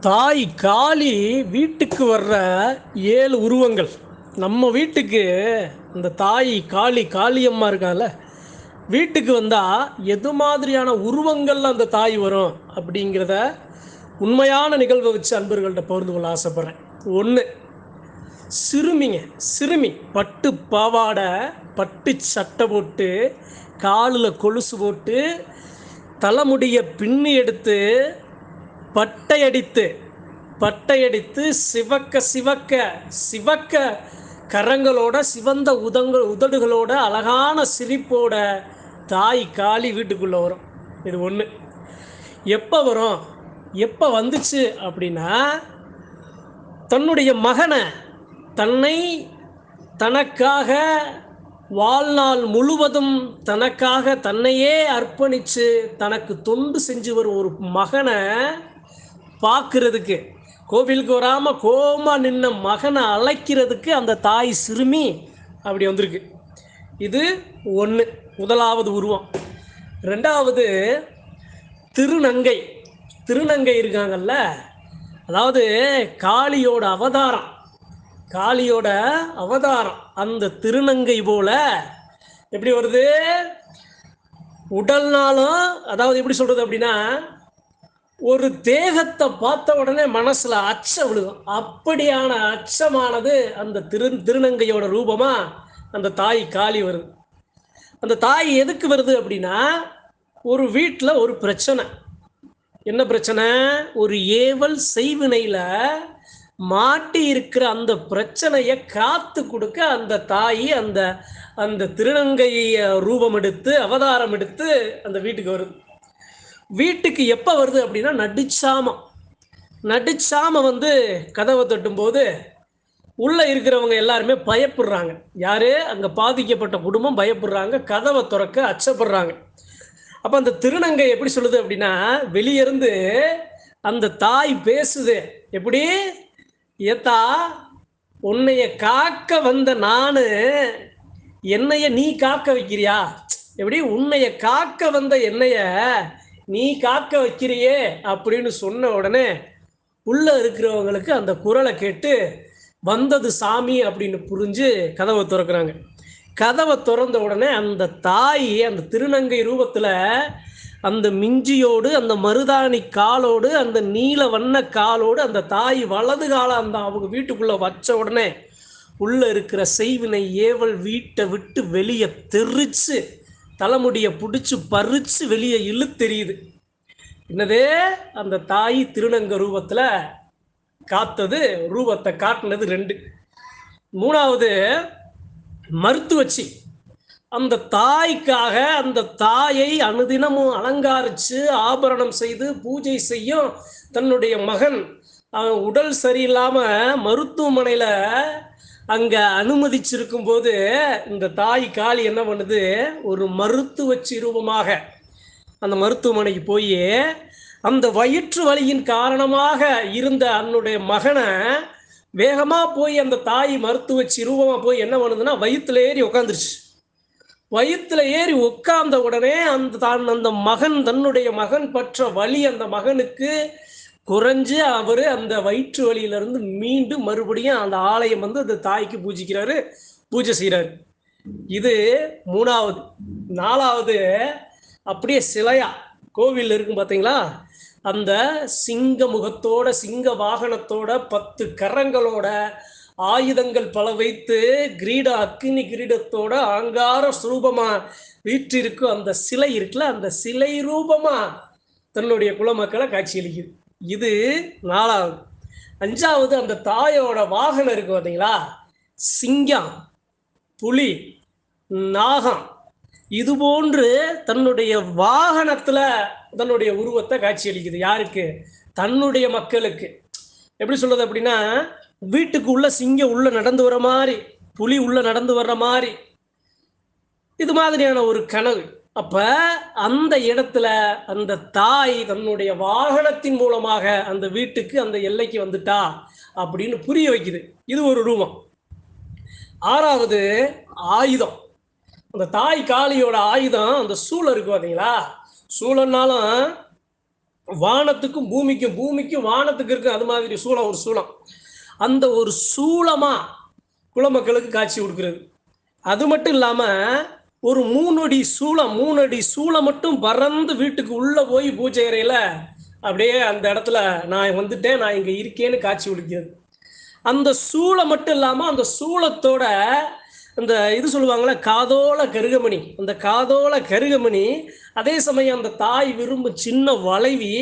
தாய் காளி வீட்டுக்கு வர்ற ஏழு உருவங்கள். நம்ம வீட்டுக்கு இந்த தாய் காளி காளியம்மா இருக்கால வீட்டுக்கு வந்தால் எது மாதிரியான உருவங்கள்ல அந்த தாய் வரும் அப்படிங்கிறத உண்மையான நிகழ்வை வச்சு அன்பர்கள்ட்ட பகிர்ந்து கொள்ள ஆசைப்பட்றேன். ஒன்று சிறுமிங்க சிறுமி பட்டு பாவாடை பட்டு சட்டை போட்டு காலில் கொலுசு போட்டு தலைமுடியை பின்னி எடுத்து பட்டையடித்து பட்டையடித்து சிவக்க சிவக்க சிவக்க கரங்களோட சிவந்த உதங்க உதடுகளோட அழகான சிரிப்போட தாய் காளி வீட்டுக்குள்ளே வரும். இது ஒன்று எப்போ வரும்? எப்போ வந்துச்சு அப்படின்னா தன்னுடைய மகனை தன்னை தனக்காக வாழ்நாள் முழுவதும் தனக்காக தன்னையே அர்ப்பணித்து தனக்கு தொண்டு செஞ்சு வரும் ஒரு மகனை பார்க்கறதுக்கு கோவிலுக்கு வராமல் கோமா நின்ன மகனை அழைக்கிறதுக்கு அந்த தாய் சிறுமி அப்படி வந்திருக்கு. இது ஒன்று முதலாவது உருவம். ரெண்டாவது திருநங்கை. திருநங்கை இருக்காங்கல்ல அதாவது காளியோட அவதாரம். காளியோட அவதாரம் அந்த திருநங்கை போல எப்படி வருது? உடல்னாலும் அதாவது எப்படி சொல்கிறது அப்படின்னா ஒரு தேகத்தை பார்த்த உடனே மனசுல அச்சம் விழுகும். அப்படியான அச்சமானது அந்த திரு திருநங்கையோட ரூபமா அந்த தாய் காளி வருது. அந்த தாய் எதுக்கு வருது அப்படின்னா ஒரு வீட்டில் ஒரு பிரச்சனை. என்ன பிரச்சனை? ஒரு ஏவல் செய்வினையில் மாட்டி இருக்கிற அந்த பிரச்சனையை காத்து கொடுக்க அந்த தாய் அந்த அந்த திருநங்கை ரூபம் எடுத்து அவதாரம் எடுத்து அந்த வீட்டுக்கு வருது. வீட்டுக்கு எப்போ வருது அப்படின்னா நடிச்சாமம் நடிச்சாம வந்து கதவை தட்டும்போது உள்ளே இருக்கிறவங்க எல்லாருமே பயப்படுறாங்க. யாரு? அங்கே பாதிக்கப்பட்ட குடும்பம் பயப்படுறாங்க. கதவை துறக்க அச்சப்படுறாங்க. அப்போ அந்த திருநங்கை எப்படி சொல்லுது அப்படின்னா வெளியிருந்து அந்த தாய் பேசுது. எப்படி? ஏத்தா உன்னைய காக்க வந்த நானு என்னைய நீ காக்க வைக்கிறியா? எப்படி? உன்னைய காக்க வந்த என்னைய நீ காக்க வைக்கிறியே அப்படின்னு சொன்ன உடனே உள்ள இருக்கிறவங்களுக்கு அந்த குரலை கேட்டு வந்தது சாமி அப்படின்னு புரிஞ்சு கதவை திறக்கிறாங்க. கதவை திறந்த உடனே அந்த தாய் அந்த திருநங்கை ரூபத்தில் அந்த மிஞ்சியோடு அந்த மருதாணி காலோடு அந்த நீல வண்ண காலோடு அந்த தாய் வலது காலம் அந்த அவங்க வீட்டுக்குள்ளே வச்ச உடனே உள்ள இருக்கிற செய்வினை ஏவல் வீட்டை விட்டு வெளியே தெரிச்சு தலைமுடியை பிடிச்சி பறிச்சு வெளியே இழுத்தெரியுது என்னதே? அந்த தாய் திருநங்க ரூபத்தில் காத்தது ரூபத்தை காட்டினது ரெண்டு. மூணாவது மருத்துவச்சி. அந்த தாய்க்காக அந்த தாயை அனுதினமும் அலங்காரித்து ஆபரணம் செய்து பூஜை செய்யும் தன்னுடைய மகன். அவன் உடல் சரியில்லாமல் மருத்துவமனையில் அங்க அனுமதிச்சிருக்கும் போது இந்த தாய் காளி என்ன பண்ணுது? ஒரு மருத்துவ ரூபமாக அந்த மருத்துவமனைக்கு போய் அந்த வயிற்று வலியின் காரணமாக இருந்த அன்னுடைய மகனை வேகமாக போய் அந்த தாய் மருத்துவ ரூபமாக போய் என்ன பண்ணுதுன்னா வயிற்றுல ஏறி உட்காந்துருச்சு வயிற்றுல ஏறி உட்கார்ந்த உடனே அந்த தான் அந்த மகன் தன்னுடைய மகன் பற்ற வழி அந்த மகனுக்கு குறைஞ்சு அவர் அந்த வயிற்று வழியிலிருந்து மீண்டும் மறுபடியும் அந்த ஆலயம் வந்து அந்த தாய்க்கு பூஜிக்கிறாரு பூஜை செய்கிறாரு இது மூணாவது. நாலாவது அப்படியே சிலையா? கோவில் இருக்கும் பார்த்தீங்களா அந்த சிங்க முகத்தோட சிங்க வாகனத்தோட பத்து கரங்களோட ஆயுதங்கள் பல வைத்து கிரீட அக்னி கிரீடத்தோட அங்கார சுரூபமா வீற்றிருக்கும் அந்த சிலை இருக்குல்ல அந்த சிலை ரூபமா தன்னுடைய குலமக்களை காட்சியளிக்குது இது நாலாவது. அஞ்சாவது அந்த தாயோட வாகனம் இருக்கு பார்த்தீங்களா சிங்கம் புலி நாகம். இது போன்று தன்னுடைய வாகனத்துல தன்னுடைய உருவத்தை காட்சியளிக்குது. யாருக்கு? தன்னுடைய மக்களுக்கு. எப்படி சொல்றது அப்படின்னா வீட்டுக்கு உள்ள சிங்கம் உள்ள நடந்து வர மாதிரி புலி உள்ள நடந்து வர்ற மாதிரி. இது மாதிரியான ஒரு கனவு. அப்ப அந்த இடத்துல அந்த தாய் தன்னுடைய வாகனத்தின் மூலமாக அந்த வீட்டுக்கு அந்த எல்லைக்கு வந்துட்டா அப்படின்னு புரிய வைக்குது. இது ஒரு ரூபம். ஆறாவது ஆயுதம். அந்த தாய் காளியோட ஆயுதம் அந்த சூளை இருக்கு பார்த்தீங்களா சூழல்னாலும் வானத்துக்கும் பூமிக்கும் பூமிக்கும் வானத்துக்கு இருக்கும் அது மாதிரி சூளம் ஒரு சூளம். அந்த ஒரு சூளமா குலமக்களுக்கு காட்சி கொடுக்குறது. அது மட்டும் இல்லாமல் ஒரு மூணடி சூளம் மூணடி சூளம் மட்டும் பறந்து வீட்டுக்கு உள்ள போய் பூஜை அறையில அப்படியே அந்த இடத்துல நான் வந்துட்டேன் நான் இங்க இருக்கேன்னு காட்சி கொடுக்கிறது. அந்த சூளை மட்டும் இல்லாம அந்த சூளத்தோட அந்த இது சொல்லுவாங்களே காதோல கருகமணி. அந்த காதோல கருகமணி அதே சமயம் அந்த தாய் விரும்பும் சின்ன வளைவி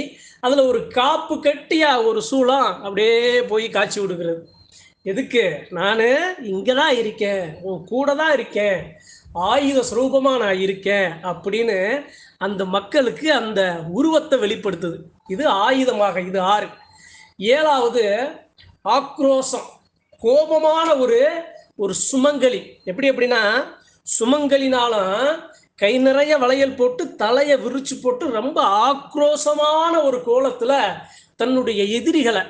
அதுல ஒரு காப்பு கட்டியா ஒரு சூளம் அப்படியே போய் காட்சி விடுக்கிறது எதுக்கு? நான் இங்கே தான் இருக்கேன் உன் கூட தான் இருக்கேன். ஆயுத ஸ்வரூபமா நான் இருக்கேன் அப்படின்னு அந்த மக்களுக்கு அந்த உருவத்தை வெளிப்படுத்துது. இது ஆயுதமாக இது ஆறு. ஏழாவது ஆக்ரோஷம். கோபமான ஒரு ஒரு சுமங்கலி. எப்படி எப்படின்னா சுமங்கலினாலும் கை நிறைய வளையல் போட்டு தலையை விரிச்சு போட்டு ரொம்ப ஆக்ரோஷமான ஒரு கோலத்துல தன்னுடைய எதிரிகளை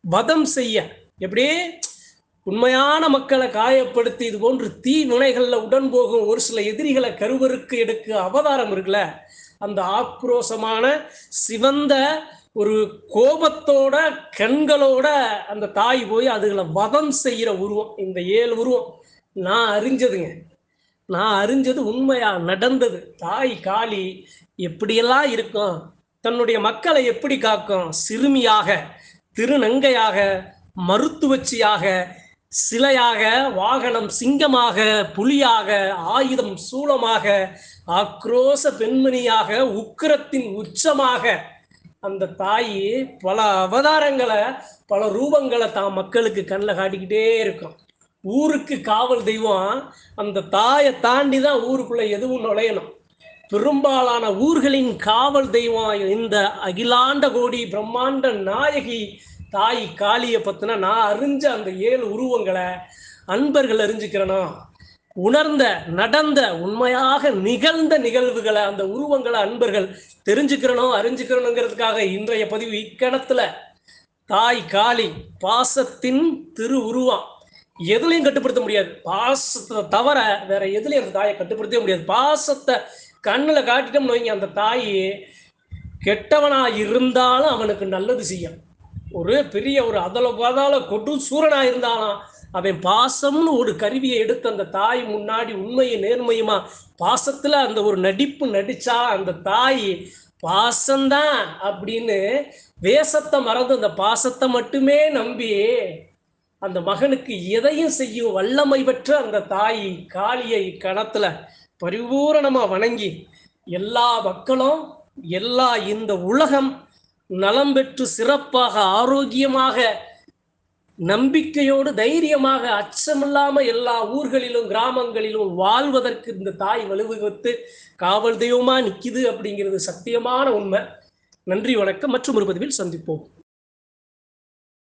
வதம் செய்ய. எப்படி? உண்மையான மக்களை காயப்படுத்தி இது போன்று தீ நுனைகளில் உடன் போகும் ஒரு சில எதிரிகளை கருவருக்கு எடுக்க அவதாரம் இருக்குல்ல? அந்த ஆக்ரோஷமான சிவந்த ஒரு கோபத்தோட கண்களோட அந்த தாய் போய் அதுகளை வதம் செய்கிற உருவம் இந்த ஏழு உருவம். நான் அறிஞ்சதுங்க. நான் அறிஞ்சது உண்மையா நடந்தது. தாய் காளி எப்படியெல்லாம் இருக்கும்? தன்னுடைய மக்களை எப்படி காக்கும்? சிறுமியாக திருநங்கையாக மருத்துவச்சியாக சிலையாக வாகனம் சிங்கமாக புலியாக ஆயுதம் சூலமாக ஆக்ரோச பெண்மணியாக உக்கிரத்தின் உச்சமாக. அந்த தாய் பல அவதாரங்களை பல ரூபங்களை தான் மக்களுக்கு கண்ணில் காட்டிக்கிட்டே இருக்கும். ஊருக்கு காவல் தெய்வம் அந்த தாயை தாண்டி தான் ஊருக்குள்ளே எதுவும் நுழையணும். பெரும்பாலான ஊர்களின் காவல் தெய்வம் இந்த அகிலாண்ட கோடி பிரம்மாண்ட நாயகி தாய் காளியை பத்தின நான் அறிஞ்ச அந்த ஏழு உருவங்களை அன்பர்கள் அறிஞ்சுக்கிறனும் உணர்ந்த நடந்த உண்மையாக நிகழ்ந்த நிகழ்வுகளை அந்த உருவங்களை அன்பர்கள் தெரிஞ்சுக்கிறனும் அறிஞ்சுக்கிறனுங்கிறதுக்காக இன்றைய பதிவு இக்கணத்துல தாய் காளி பாசத்தின் திரு உருவம். எதுலையும் கட்டுப்படுத்த முடியாது. பாசத்தை தவிர வேற எதுலையும் அந்த தாயை கட்டுப்படுத்தவே முடியாது. பாசத்தை கண்ணில் காட்டிட்டோம்னு வைங்க அந்த தாய் கெட்டவனா இருந்தாலும் அவனுக்கு நல்லது செய்யும். ஒரு பெரிய ஒரு அதல பாதால கொட்டும் சூரனா இருந்தாலும் அவன் பாசம்னு ஒரு கருவியை எடுத்து அந்த தாய் முன்னாடி உண்மையும் நேர்மையுமா பாசத்துல அந்த ஒரு நடிப்பு நடிச்சா அந்த தாய் பாசம்தான் அப்படின்னு வேஷத்தை மறந்து அந்த பாசத்தை மட்டுமே நம்பி அந்த மகனுக்கு எதையும் செய்யும் வல்லமை பெற்ற அந்த தாய் காளியை கணத்துல பரிபூரணமா வணங்கி எல்லா மக்களும் எல்லா இந்த உலகம் நலம் பெற்று சிறப்பாக ஆரோக்கியமாக நம்பிக்கையோடு தைரியமாக அச்சமில்லாம எல்லா ஊர்களிலும் கிராமங்களிலும் வாழ்வதற்கு இந்த தாய் வலுவகுத்து காவல் தெய்வமா நிக்குது அப்படிங்கிறது சத்தியமான உண்மை. நன்றி வணக்கம். மற்றும் ஒரு பதிவில் சந்திப்போம்.